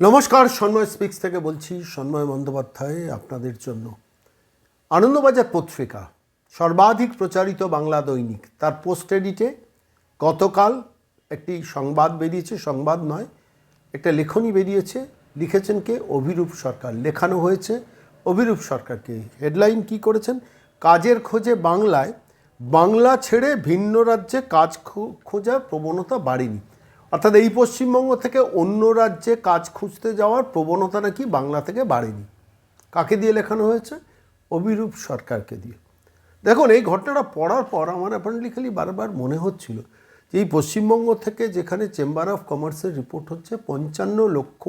নমস্কার, সন্ময় স্পিক্স থেকে বলছি সন্ময় বন্দ্যোপাধ্যায় আপনাদের জন্য। আনন্দবাজার পত্রিকা, সর্বাধিক প্রচারিত বাংলা দৈনিক, তার পোস্ট এডিটে গতকাল একটি সংবাদ বেরিয়েছে, সংবাদ নয়, একটা লেখনী বেরিয়েছে, লিখেছেন কে? অভিরূপ সরকার। লেখানো হয়েছে অভিরূপ সরকারকে হেডলাইন কি করেছেন? কাজের খোঁজে বাংলায়, বাংলা ছেড়ে ভিন্ন রাজ্যে কাজ খোঁজার প্রবণতা বাড়েনি। অর্থাৎ এই পশ্চিমবঙ্গ থেকে অন্য রাজ্যে কাজ খুঁজতে যাওয়ার প্রবণতা নাকি বাংলা থেকে বাড়েনি? কাকে দিয়ে লেখানো হয়েছে? অভিরূপ সরকারকে দিয়ে। দেখুন, এই ঘটনাটা পড়ার পর আমার অ্যাপারেন্টলি খালি বারবার মনে হচ্ছিল যে এই পশ্চিমবঙ্গ থেকে যেখানে চেম্বার অফ কমার্সের রিপোর্ট হচ্ছে, পঞ্চান্ন লক্ষ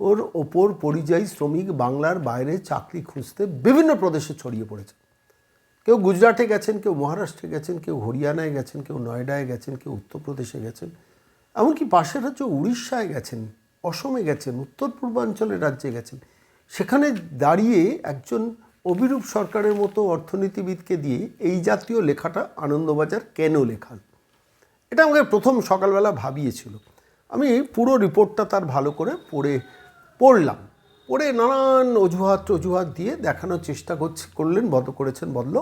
ওর ওপর পরিযায়ী শ্রমিক বাংলার বাইরে চাকরি খুঁজতে বিভিন্ন প্রদেশে ছড়িয়ে পড়েছে। কেউ গুজরাটে গেছেন, কেউ মহারাষ্ট্রে গেছেন, কেউ হরিয়ানায় গেছেন, কেউ নয়ডায় গেছেন, কেউ উত্তরপ্রদেশে গেছেন। এমনকি পাশের রাজ্য উড়িষ্যায় গেছেন, অসমে গেছেন, উত্তর পূর্বাঞ্চলের রাজ্যে গেছেন। সেখানে দাঁড়িয়ে একজন অভিরূপ সরকারের মতো অর্থনীতিবিদকে দিয়ে এই জাতীয় লেখাটা আনন্দবাজার কেন লেখান এটা আমাকে প্রথম সকালবেলা ভাবিয়েছিল। আমি পুরো রিপোর্টটা তার ভালো করে পড়ে, পড়লাম। পড়ে নানান অজুহাত অজুহাত দিয়ে দেখানোর চেষ্টা করছে, করলেন, বদ, করেছেন বলল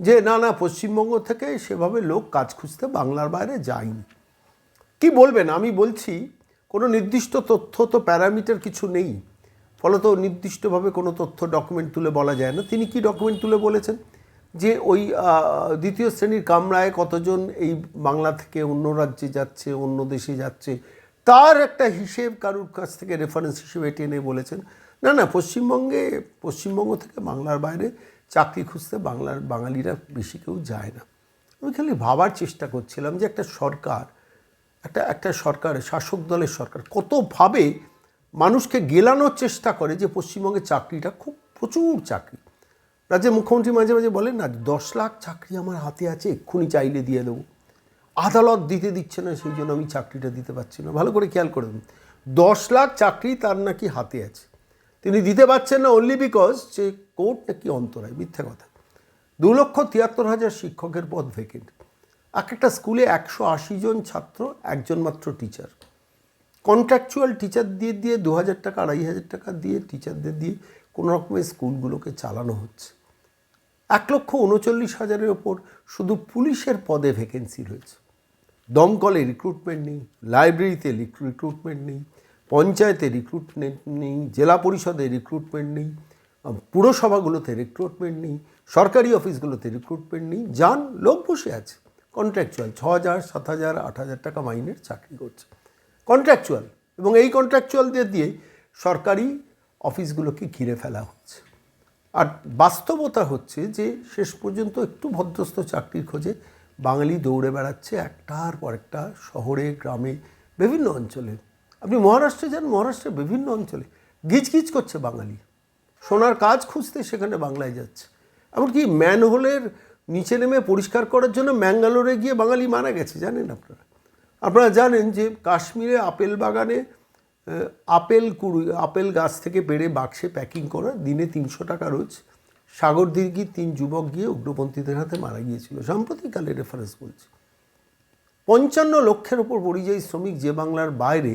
যে না না, পশ্চিমবঙ্গ থেকে সেভাবে লোক কাজ খুঁজতে বাংলার বাইরে যায়নি। কি বলবেন? আমি বলছি, কোনো নির্দিষ্ট তথ্য তো প্যারামিটার কিছু নেই। ফলত নির্দিষ্টভাবে কোনো তথ্য ডকুমেন্ট তুলে বলা যায় না। তিনি কি ডকুমেন্ট তুলে বলেছেন? যে ওই দ্বিতীয় শ্রেণির কামরায় কতজন এই বাংলা থেকে অন্য রাজ্যে যাচ্ছে, অন্য দেশে যাচ্ছে, তার একটা হিসেব কারুর কাছ থেকে রেফারেন্স হিসেবে টেনে বলেছেন। না না, পশ্চিমবঙ্গে, পশ্চিমবঙ্গ থেকে বাংলার বাইরে চাকরি খুঁজতে বাংলার বাঙালিরা বেশি কেউ যায় না। আমি খালি ভাবার চেষ্টা করছিলাম যে একটা সরকার একটা একটা সরকার, শাসক দলের সরকার কতভাবে মানুষকে গেলানোর চেষ্টা করে যে পশ্চিমবঙ্গে চাকরিটা খুব প্রচুর চাকরি। রাজ্যের মুখ্যমন্ত্রী মাঝে মাঝে বলেন না, দশ লাখ চাকরি আমার হাতে আছে, এক্ষুনি চাইলে দিয়ে দেবো। আদালত দিতে দিচ্ছে না, সেই জন্য আমি চাকরিটা দিতে পারছি না। ভালো করে খেয়াল করে দিন দশ লাখ চাকরি তার নাকি হাতে আছে। তিনি দিতে পারছেন না অনলি বিকজ যে কোর্ট নাকি অন্তরায়, মিথ্যা কথা। দু লক্ষ তিয়াত্তর হাজার শিক্ষকের পদ ভেকেন্ট এক একটা স্কুলে একশো আশি জন ছাত্র, একজন মাত্র টিচার কন্ট্রাকচুয়াল টিচার দিয়ে দিয়ে দু হাজার টাকা, আড়াই হাজার টাকা দিয়ে টিচারদের দিয়ে কোনো রকমের স্কুলগুলোকে চালানো হচ্ছে। এক লক্ষ উনচল্লিশ হাজারের ওপর শুধু পুলিশের পদে ভ্যাকেন্সি রয়েছে। দমকলে রিক্রুটমেন্ট নেই লাইব্রেরিতে রিক্রুটমেন্ট নেই, পঞ্চায়েতে রিক্রুটমেন্ট নেই, জেলা পরিষদে রিক্রুটমেন্ট নেই, পুরসভাগুলোতে রিক্রুটমেন্ট নেই, সরকারি অফিসগুলোতে রিক্রুটমেন্ট নেই, যান লোক বসে আছে। কন্ট্রাকচুয়াল ছ হাজার সাত হাজার আট হাজার টাকা মাইনের চাকরি করছে। কন্ট্রাকচুয়াল এবং এই কন্ট্রাকচুয়ালদের দিয়ে সরকারি অফিসগুলোকে ঘিরে ফেলা হচ্ছে। আর বাস্তবতা হচ্ছে যে শেষ পর্যন্ত একটু ভদ্রস্থ চাকরির খোঁজে বাঙালি দৌড়ে বেড়াচ্ছে একটার পর একটা শহরে, গ্রামে, বিভিন্ন অঞ্চলে। আপনি মহারাষ্ট্রে যান, মহারাষ্ট্রের বিভিন্ন অঞ্চলে গিজগিজ করছে বাঙালি। সোনার কাজ খুঁজতে সেখানে বাংলায় যাচ্ছে। এমনকি ম্যানহোলের নিচে নেমে পরিষ্কার করার জন্য ম্যাঙ্গালোরে গিয়ে বাঙালি মারা গেছে, জানেন আপনারা? আপনারা জানেন যে কাশ্মীরে আপেল বাগানে আপেল কুড়ি, আপেল গাছ থেকে পেড়ে বাক্সে প্যাকিং করা দিনে তিনশো টাকা রোজ। সাগর দিঘি তিন যুবক গিয়ে উগ্রপন্থীদের হাতে মারা গিয়েছিল, সাম্প্রতিককালে রেফারেন্স বলছি। পঞ্চান্ন লক্ষের ওপর পরিযায়ী শ্রমিক যে বাংলার বাইরে,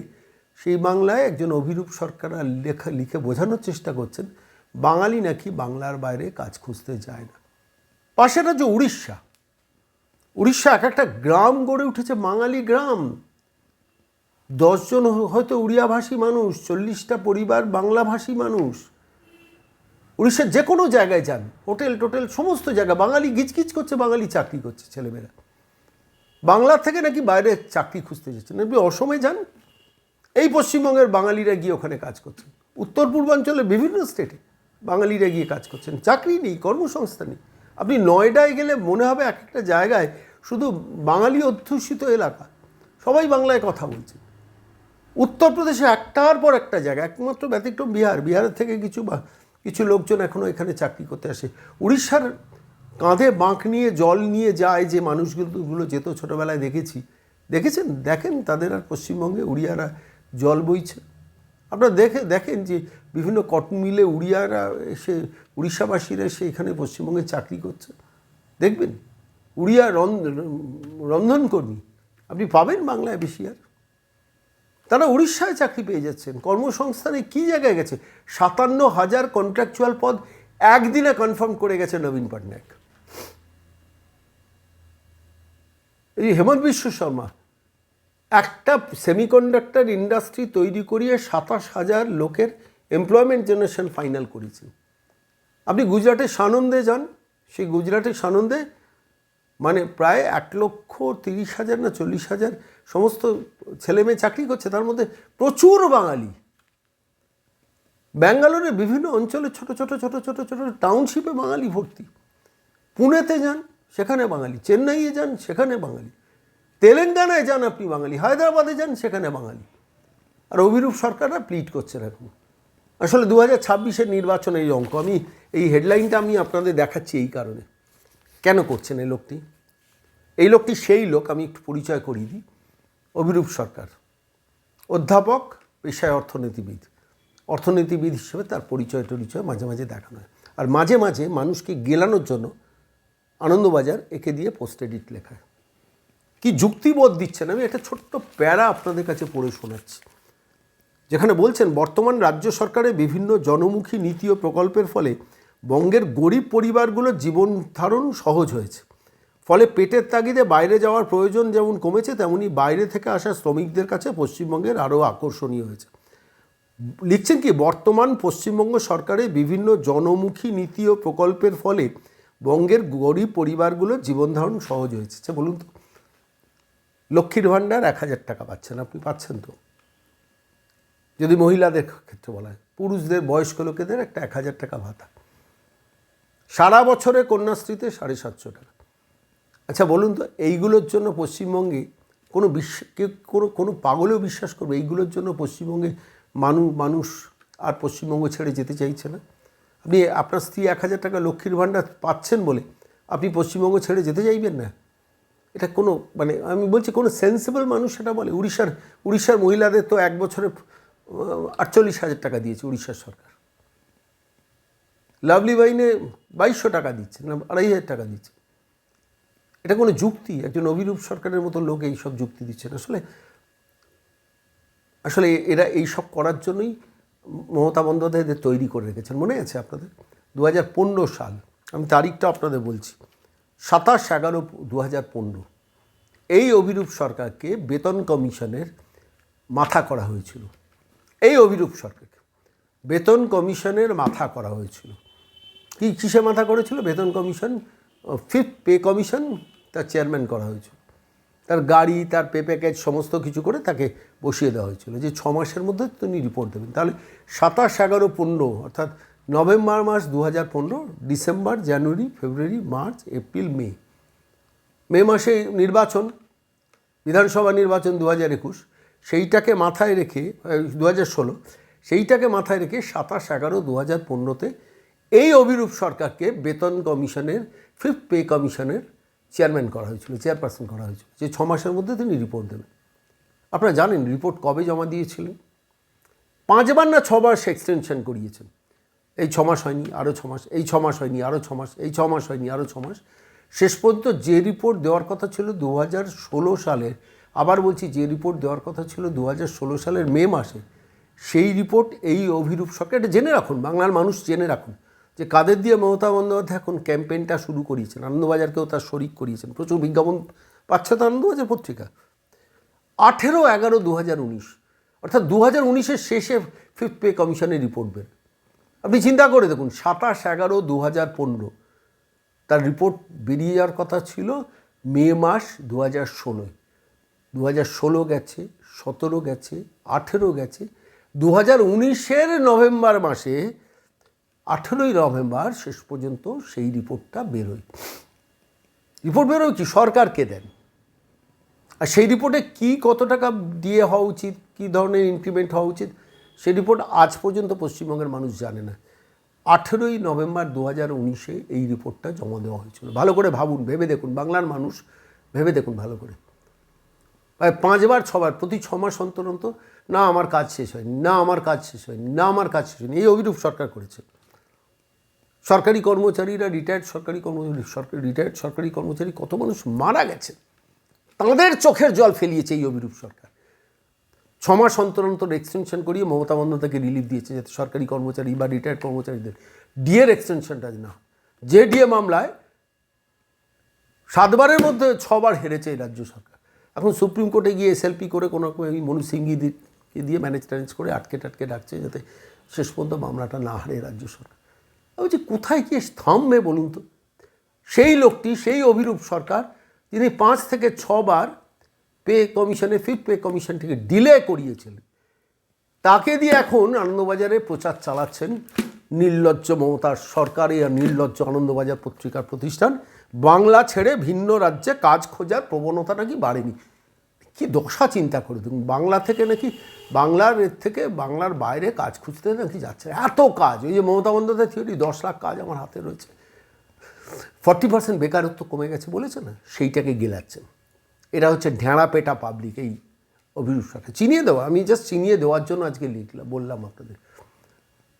সেই বাংলায় একজন অভিরূপ সরকার লেখা, লিখে বোঝানোর চেষ্টা করছেন, বাঙালি নাকি বাংলার বাইরে কাজ খুঁজতে যায় না। পাশের রাজ্য উড়িষ্যা। উড়িষ্যা এক একটা গ্রাম গড়ে উঠেছে, বাঙালি গ্রাম। দশজন হয়তো উড়িয়াভাষী মানুষ, চল্লিশটা পরিবার বাংলাভাষী মানুষ। উড়িষ্যার যে কোনো জায়গায় যান, হোটেল টোটেল সমস্ত জায়গা, বাঙালি গিজগিজ করছে, বাঙালি চাকরি করছে ছেলেমেয়েরা। বাংলা থেকে নাকি বাইরে চাকরি খুঁজতে যাচ্ছেন আপনি অসমে যান, এই পশ্চিমবঙ্গের বাঙালিরা গিয়ে ওখানে কাজ করছেন। উত্তর পূর্বাঞ্চলের বিভিন্ন স্টেটে বাঙালিরা গিয়ে কাজ করছেন। চাকরি নেই, কর্মসংস্থান নেই। আপনি নয়ডায় গেলে মনে হবে এক একটা জায়গায় শুধু বাঙালি অধ্যুষিত এলাকা। সবাই বাংলায় কথা বলছে। উত্তরপ্রদেশে একটার পর একটা জায়গা, একমাত্র ব্যতিক্রম বিহার। বিহারের থেকে কিছু বা- কিছু লোকজন এখনও এখানে চাকরি করতে আসে। উড়িষ্যার কাঁধে বাঁক নিয়ে, জল নিয়ে যায় যে মানুষগুলো যেত ছোটোবেলায় দেখেছি। দেখেছেন? দেখেন তাদের আর পশ্চিমবঙ্গে উড়িয়ারা জল বইছে। আপনারা দেখে, দেখেন যে বিভিন্ন কটন মিলে উড়িয়ারা এসে উড়িষ্যাবাসীরা এসে এখানে পশ্চিমবঙ্গে চাকরি করছে। দেখবেন, উড়িয়া রন্ধ, রন্ধনকর্মী, আপনি পাবেন বাংলায় বেশি আর। তারা উড়িষ্যায় চাকরি পেয়ে যাচ্ছেন। কর্মসংস্থানে কী জায়গায় গেছে? সাতান্ন হাজার কন্ট্রাকচুয়াল পদ একদিনে কনফার্ম করে গেছে নবীন পটনায়ক। এই হেমন্ত বিশ্ব শর্মা, একটা সেমিকন্ডাক্টর ইন্ডাস্ট্রি তৈরি করিয়ে সাতাশ হাজার লোকের এমপ্লয়মেন্ট জেনারেশন ফাইনাল করেছেন আপনি গুজরাটের সানন্দে যান, সেই গুজরাটের সানন্দে মানে প্রায় এক লক্ষ তিরিশ হাজার না চল্লিশ হাজার সমস্ত ছেলে মেয়ে চাকরি করছে, তার মধ্যে প্রচুর বাঙালি। ব্যাঙ্গালোরের বিভিন্ন অঞ্চলে ছোট ছোট ছোট ছোট ছোট টাউনশিপে বাঙালি ভর্তি। পুনেতে যান, সেখানে বাঙালি। চেন্নাইয়ে যান, সেখানে বাঙালি। তেলেঙ্গানায় যান আপনি বাঙালি। হায়দ্রাবাদে যান, সেখানে বাঙালি। আর অভিরূপ সরকাররা প্লিট করছেন এখন। আসলে দু হাজার ছাব্বিশের নির্বাচন এই অঙ্ক, আমি এই হেডলাইনটা আমি আপনাদের দেখাচ্ছি এই কারণে। কেন করছেন এই লোকটি? এই লোকটি সেই লোক, আমি একটু পরিচয় করিয়ে দিই। অভিরূপ সরকার, অধ্যাপক, পেশায় অর্থনীতিবিদ। অর্থনীতিবিদ হিসেবে তার পরিচয় টরিচয় মাঝে মাঝে দেখানো হয়। আর মাঝে মাঝে মানুষকে গেলানোর জন্য আনন্দবাজার একে দিয়ে পোস্ট এডিট লেখায়। কি যুক্তিবোধ দিচ্ছেন? আমি একটা ছোট্ট প্যারা আপনাদের কাছে পড়ে শোনাচ্ছি। যেখানে বলছেন, বর্তমান রাজ্য সরকারের বিভিন্ন জনমুখী নীতি ও প্রকল্পের ফলে বঙ্গের গরিব পরিবারগুলোর জীবন ধারণ সহজ হয়েছে। ফলে পেটের তাগিদে বাইরে যাওয়ার প্রয়োজন যেমন কমেছে, তেমনি বাইরে থেকে আসা শ্রমিকদের কাছে পশ্চিমবঙ্গের আরও আকর্ষণীয় হয়েছে। লিখছেন কি, বর্তমান পশ্চিমবঙ্গ সরকারের বিভিন্ন জনমুখী নীতি ও প্রকল্পের ফলে বঙ্গের গরিব পরিবারগুলোর জীবনধারণ সহজ হয়েছে। আচ্ছা বলুন তো, লক্ষ্মীর ভাণ্ডার এক হাজার টাকা পাচ্ছেন, আপনি পাচ্ছেন তো? যদি মহিলাদের ক্ষেত্রে বলা হয়, পুরুষদের বয়স্ক লোকেদের একটা এক হাজার টাকা ভাতা। সারা বছরে কন্যাশ্রীতে সাড়ে সাতশো টাকা। আচ্ছা বলুন তো, এইগুলোর জন্য পশ্চিমবঙ্গে কোনো বিশ্ব কোনো কোনো পাগলেও বিশ্বাস করবে? এইগুলোর জন্য পশ্চিমবঙ্গে মানুষ মানুষ আর পশ্চিমবঙ্গ ছেড়ে যেতে চাইছে না? আপনি, আপনার স্ত্রী এক হাজার টাকা লক্ষ্মীর ভাণ্ডার পাচ্ছেন বলে আপনি পশ্চিমবঙ্গ ছেড়ে যেতে চাইবেন না? এটা কোনো মানে আমি বলছি কোনো সেন্সিবল মানুষ সেটা বলে। উড়িষ্যার উড়িষ্যার মহিলাদের তো এক বছরে আটচল্লিশ হাজার টাকা দিয়েছে উড়িষ্যার সরকার। লাভলি বাইনে বাইশশো টাকা দিচ্ছে, না, আড়াই হাজার টাকা দিচ্ছে। এটা কোনো যুক্তি? একজন অভিরূপ সরকারের মতো লোক এই সব যুক্তি দিচ্ছেন। আসলে আসলে এরা এই সব করার জন্যই মমতা বন্দ্যোপাধ্যায়দের তৈরি করে রেখেছেন। মনে আছে আপনাদের? দু হাজার পনেরো সাল, আমি তারিখটা আপনাদের বলছি, সাতাশ এগারো দু এই অভিরূপ সরকারকে বেতন কমিশনের মাথা করা হয়েছিল। এই অভিরূপ সরকারকে। বেতন কমিশনের মাথা করা হয়েছিল। কি, কিসে মাথা করেছিল? বেতন কমিশন ফিফথ পে কমিশন তার চেয়ারম্যান করা হয়েছিল। তার গাড়ি, তার পে প্যাকেজ, সমস্ত কিছু করে তাকে বসিয়ে দেওয়া হয়েছিল। যে ছ মাসের মধ্যে তিনি রিপোর্ট দেবেন। তাহলে সাতাশ, এগারো, পনেরো, অর্থাৎ নভেম্বর মাস দু হাজার পনেরো, December, January, February, March, April, May. May মাসে নির্বাচন, বিধানসভা নির্বাচন দু হাজার একুশ। সেইটাকে মাথায় রেখে দু হাজার ষোলো, সেইটাকে মাথায় রেখে সাতাশ এগারো দু হাজার পনেরোতে এই অভিরূপ সরকারকে বেতন কমিশনের, ফিফথ পে কমিশনের চেয়ারম্যান করা হয়েছিল, চেয়ারপারসন করা হয়েছিল, যে ছ মাসের মধ্যে তিনি রিপোর্ট দেবেন। আপনারা জানেন রিপোর্ট কবে জমা দিয়েছিলেন? পাঁচবার না ছবার এক্সটেনশন করিয়েছেন। এই ছ মাস হয়নি, আরও ছ মাস, এই ছ মাস হয়নি, আরও ছ মাস, এই ছ মাস হয়নি, আরও ছ মাস। শেষ পর্যন্ত যে রিপোর্ট দেওয়ার কথা ছিল দু হাজার ষোলো সালের আবার বলছি, যে রিপোর্ট দেওয়ার কথা ছিল দু হাজার ষোলো সালের মে মাসে, সেই রিপোর্ট এই অভিরূপ সরকার এটা জেনে রাখুন, বাংলার মানুষ জেনে রাখুন, যে কাদের দিয়ে মমতা বন্দ্যোপাধ্যায় এখন ক্যাম্পেইনটা শুরু করিয়েছেন, আনন্দবাজারকেও তার শরিক করিয়েছেন, প্রচুর বিজ্ঞাপন পাচ্ছে তো আনন্দবাজার পত্রিকা। আঠেরো এগারো দু হাজার উনিশ, অর্থাৎ দু হাজার উনিশের শেষে ফিফথ পে কমিশনের রিপোর্ট বের। আপনি চিন্তা করে দেখুন, সাতাশ এগারো দু হাজার পনেরো, তার রিপোর্ট বেরিয়ে যাওয়ার কথা ছিল মে মাস দু হাজার ষোলোয়। দু হাজার ষোলো গেছে, সতেরো গেছে, আঠেরো গেছে। দু হাজার উনিশের নভেম্বর মাসে, আঠেরোই নভেম্বর শেষ পর্যন্ত সেই রিপোর্টটা বেরোয় রিপোর্ট বেরোয় কি সরকারকে দেন। আর সেই রিপোর্টে কি কত টাকা দিয়ে হওয়া উচিত, কী ধরনের ইনক্রিমেন্ট হওয়া উচিত সেই রিপোর্ট আজ পর্যন্ত পশ্চিমবঙ্গের মানুষ জানে না। আঠেরোই নভেম্বর দু হাজার উনিশে এই রিপোর্টটা জমা দেওয়া হয়েছিল। ভালো করে ভাবুন, ভেবে দেখুন, বাংলার মানুষ ভেবে দেখুন ভালো করে। পাঁচবার, ছবার, প্রতি ছ মাস অন্তর অন্তর, না আমার কাজ শেষ হয়নি, না আমার কাজ শেষ হয়নি, না আমার কাজ শেষ হয়নি। এই অভিরূপ সরকার করেছে। সরকারি কর্মচারীরা রিটায়ার্ড সরকারি কর্মচারী, সরকারি রিটায়ার্ড সরকারি কর্মচারী, কত মানুষ মারা গেছে। তাঁদের চোখের জল ফেলিয়েছে এই অভিরূপ সরকার। ছ মাস অন্তর অন্তর এক্সটেনশন করিয়ে মমতা বন্দ্যোপাধ্যায়কে রিলিফ দিয়েছে যাতে সরকারি কর্মচারী বা রিটায়ার্ড কর্মচারীদের ডিএর এক্সটেনশনটা না যে ডিএ মামলায় সাতবারের মধ্যে ছবার হেরেছে এই রাজ্য সরকার। এখন সুপ্রিম কোর্টে গিয়ে এসএলপি করে কোনো রকম এই মনু সিংকে দিয়ে ম্যানেজ ট্যানেজ করে আটকে টাটকে ডাকছে যাতে শেষ পর্যন্ত মামলাটা না হারে রাজ্য সরকার। বলছি, কোথায় গিয়ে থামবে বলুন তো? সেই লোকটি, সেই অভিরূপ সরকার, যিনি পাঁচ থেকে ছবার পে কমিশনে ফিফথ পে কমিশন থেকে ডিলে করিয়েছিলেন। তাকে দিয়ে এখন আনন্দবাজারে প্রচার চালাচ্ছেন নির্লজ্জ মমতার সরকারি আর নির্লজ্জ আনন্দবাজার পত্রিকার প্রতিষ্ঠান। বাংলা ছেড়ে ভিন্ন রাজ্যে কাজ খোঁজার প্রবণতা নাকি বাড়েনি? কি দশা চিন্তা করে দেখুন, বাংলা থেকে নাকি, বাংলার থেকে বাংলার বাইরে কাজ খুঁজতে নাকি যাচ্ছে? এত কাজ ওই যে মমতা বন্দ্যোপাধ্যায় থিওরি, দশ লাখ কাজ আমার হাতে রয়েছে। ফর্টি পার্সেন্ট বেকারত্ব কমে গেছে বলেছে না? সেইটাকে গেলাচ্ছেন। এরা হচ্ছে ঢেঁড়া পেটা পাবলিক এই সরকার চিনিয়ে দেওয়া, আমি জাস্ট চিনিয়ে দেওয়ার জন্য আজকে লিখলাম, বললাম আপনাদের।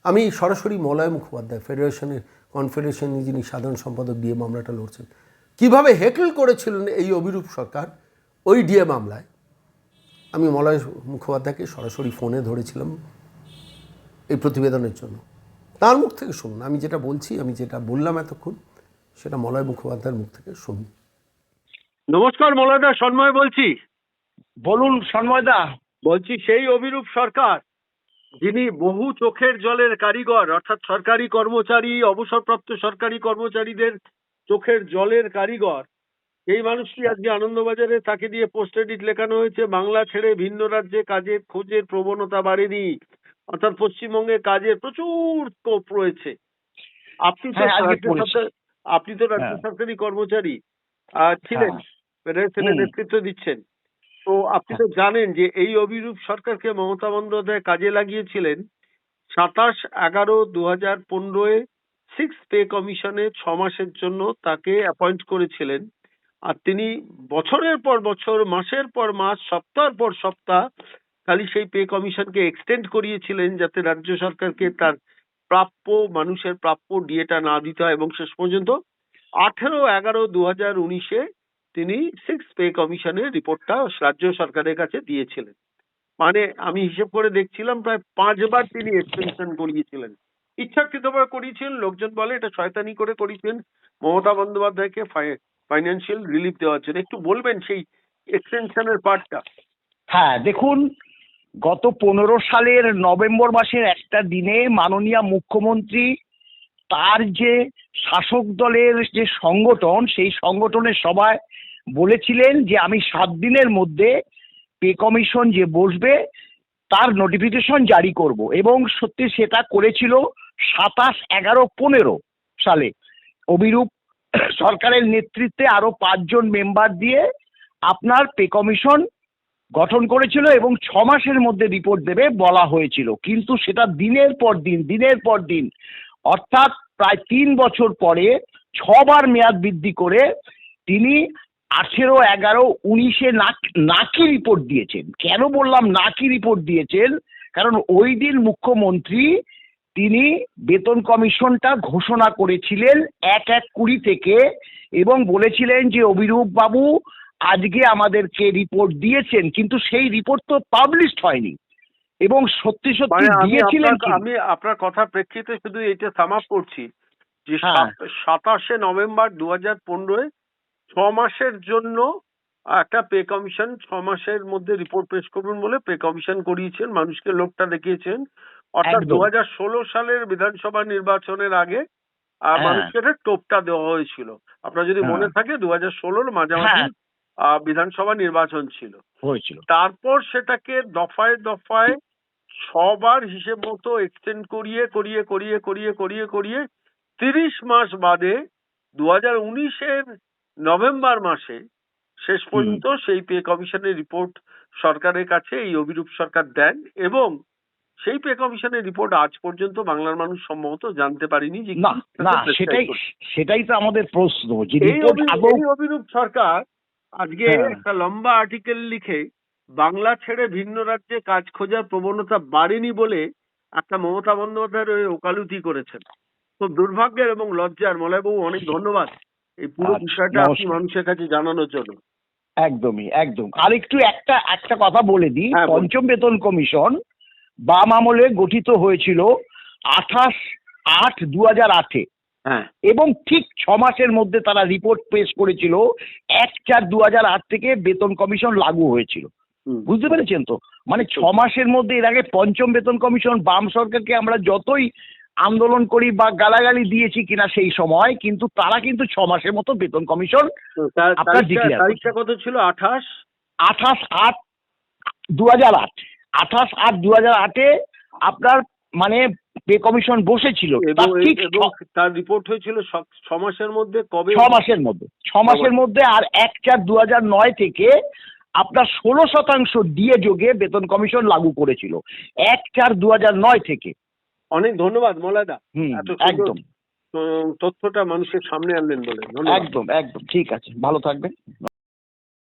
আমি সরাসরি মলয় মুখোপাধ্যায় ফেডারেশনের কনফেডারেশনে যিনি সাধারণ সম্পাদক ডিএ মামলাটা লড়ছেন কীভাবে হেকল করেছিলেন এই অভিরূপ সরকার? ওই ডিএ মামলায় আমি মলয় মুখোপাধ্যায়কে সরাসরি ফোনে ধরেছিলাম এই প্রতিবেদনের জন্য। তার মুখ থেকে শুনুন আমি যেটা বলছি আমি যেটা বললাম এতক্ষণ সেটা মলয় মুখোপাধ্যায়ের মুখ থেকে শুনুন। নমস্কার মলয়দা সন্ময় বলছি। বলুন সন্ময়দা বলছি সেই অভিরূপ সরকার যিনি বহু চোখের জলের কারিগর অর্থাৎ সরকারি কর্মচারী অবসরপ্রাপ্ত সরকারি কর্মচারীদের চোখের জলের কারিগর। এই মানুষটি আজকে আনন্দবাজারে তাকে দিয়ে পোস্ট এডিট লেখানো হয়েছে। বাংলা ছেড়ে ভিন্ন রাজ্যে কাজের খোঁজের প্রবণতা বাড়েনি। অর্থাৎ পশ্চিমবঙ্গে কাজের প্রচুর স্কোপ রয়েছে। আপনি তো হ্যাঁ, আপনি তো রাজ্য হ্যাঁ। সরকারি কর্মচারী আহ, ছিলেন। হ্যাঁ। নেতৃত্ব দিচ্ছেন। তো আপনি তো জানেন যে এই অভিরূপ সরকারকে মমতা বন্দ্যোপাধ্যায় কাজে লাগিয়েছিলেন সাতাশ এগারো দু হাজার পনেরোয় সিক্স পে কমিশনে ছ মাসের জন্য তাকে অ্যাপয়েন্ট করেছিলেন। আর তিনি বছরের পর বছর মাসের পর মাস সপ্তাহের পর সপ্তাহ খালি সেই পে কমিশনকে এক্সটেন্ড করিয়েছিলেন যাতে রাজ্য সরকারকে তার প্রাপ্য মানুষের প্রাপ্য ডিএটা না দিতে হয়। এবং শেষ পর্যন্ত আঠেরো এগারো দু হাজার উনিশে তিনি সিক্স পে কমিশনের রিপোর্টটা রাজ্য সরকারের কাছে দিয়েছিলেন। মানে আমি হিসেব করে দেখছিলাম প্রায় পাঁচবার তিনি এক্সটেনশন করিয়েছিলেন। ইচ্ছাকৃতভাবে করিয়েছিলেন, লোকজন বলে এটা শয়তানি করে করিয়েছেন। মমতা বন্দ্যোপাধ্যায়কে ফাইন্যান্সিয়াল রিলিফ দেওয়ার জন্য। একটু বলবেন সেই এক্সটেনশনের পার্টটা হ্যাঁ দেখুন, গত পনেরো সালের নভেম্বর মাসের একটা দিনে মাননীয় মুখ্যমন্ত্রী তার যে শাসক দলের যে সংগঠন, সেই সংগঠনের সভায় বলেছিলেন যে, আমি সাত দিনের মধ্যে পে কমিশন যে বসবে, তার নোটিফিকেশন জারি করব। এবং সত্যি সেটা করেছিল সাতাশ এগারো পনেরো সালে। অভিরূপ সরকারের নেতৃত্বে আরও পাঁচজন মেম্বার দিয়ে আপনার পে কমিশন গঠন করেছিল এবং ছ মাসের মধ্যে রিপোর্ট দেবে বলা হয়েছিল। কিন্তু সেটা দিনের পর দিন, দিনের পর দিন অর্থাৎ প্রায় তিন বছর পরে ছবার মেয়াদ বৃদ্ধি করে তিনি আঠেরো, এগারো, উনিশে নাকি রিপোর্ট দিয়েছেন। কেন বললাম নাকি রিপোর্ট দিয়েছেন? কারণ ওই দিন মুখ্যমন্ত্রী তিনি বেতন কমিশনটা ঘোষণা করেছিলেন এক এক কুড়ি থেকে এবং বলেছিলেন যে, অভিরূপ বাবু, আজকে আমাদেরকে রিপোর্ট দিয়েছেন। কিন্তু সেই রিপোর্ট তো পাবলিশড হয়নি। এবং সত্যি সত্যি মানে আমি দিয়েছিলেন? আমি আপনার কথার প্রেক্ষিতে শুধু এটা সাম আপ করছি যে হ্যাঁ। সাতাশে নভেম্বর দু হাজার পনেরোয় ছ মাসের জন্য একটা পে কমিশন ছ মাসের মধ্যে রিপোর্ট পেশ করবেন বলে পে কমিশন করিয়েছেন মানুষকে লোকটা দেখিয়েছেন অর্থাৎ। দু হাজার ষোলো সালের বিধানসভা নির্বাচনের আগে হ্যাঁ। মানুষকে একটা টোপটা দেওয়া হয়েছিল আপনার যদি হ্যাঁ। মনে থাকে দু হাজার ষোলোর মাঝামাঝি। বিধানসভা নির্বাচন ছিল হয়েছিল তারপর সেটাকে দফায় দফায় ছবার হিসেব মতো এক্সটেন্ড করিয়ে করিয়ে করিয়ে করিয়ে করিয়ে করিয়ে তিরিশ মাস বাদে দু হাজার উনিশের নভেম্বর মাসে শেষ পর্যন্ত সেই পে কমিশনের রিপোর্ট সরকারের কাছে এই অভিরূপ সরকার দেন এবং সেই পে কমিশনের রিপোর্ট আজ পর্যন্ত বাংলার মানুষ সম্ভবত জানতে পারেনি যে না না সেটাই সেটাই তো আমাদের প্রশ্ন যে এই রিপোর্ট আদৌ অভিরূপ সরকার আজকে হ্যাঁ। একটা লম্বা আর্টিকেল লিখে বাংলা ছেড়ে ভিন্ন রাজ্যে কাজ খোঁজার প্রবণতা বাড়েনি বলে একটা মমতা বন্দ্যোপাধ্যায়ের ওই ওকালতি করেছেন। খুব দুর্ভাগ্যের এবং লজ্জার মলয়বাবু অনেক ধন্যবাদ এই পুরো আচ্ছা, বিষয়টা আপনি মানুষের কাছে জানানোর জন্য। একদমই একদম। আর একটু একটা একটা কথা বলে দিই। হ্যাঁ, পঞ্চম বেতন কমিশন বাম আমলে গঠিত হয়েছিল আঠাশ আট দু হাজার আটে। হ্যাঁ। এবং ঠিক ছ মাসের মধ্যে তারা রিপোর্ট পেশ করেছিল এক চার দু হাজার আট থেকে বেতন কমিশন লাগু হয়েছিল। বুঝতে পেরেছেন তো? মানে ছ মাসের মধ্যে এর আগে পঞ্চম বেতন কমিশন বাম সরকারকে আমরা যতই আন্দোলন করি বা গালাগালি দিয়েছি কিনা সেই সময় কিন্তু তারা কিন্তু ছ মাসের মতো বেতন কমিশন আপনার তারিখটা কত ছিল? আঠাশ? আঠাশ আট দু হাজার আট। আঠাশ আট দু হাজার আটে আপনার মানে পে কমিশন বসেছিল। তার রিপোর্ট হয়েছিল ছ মাসের মধ্যে কবে? ছ মাসের মধ্যে। ছ মাসের মধ্যে আর এক চার দু হাজার নয় থেকে আপনার ষোলো শতাংশ দিয়ে যোগে বেতন কমিশন লাগু করেছিল। এক চার দু নয় থেকে। অনেক ধন্যবাদ মলাদা। একদম। তথ্যটা মানুষের সামনে আনলেন বলে। একদম একদম। ঠিক আছে ভালো থাকবেন।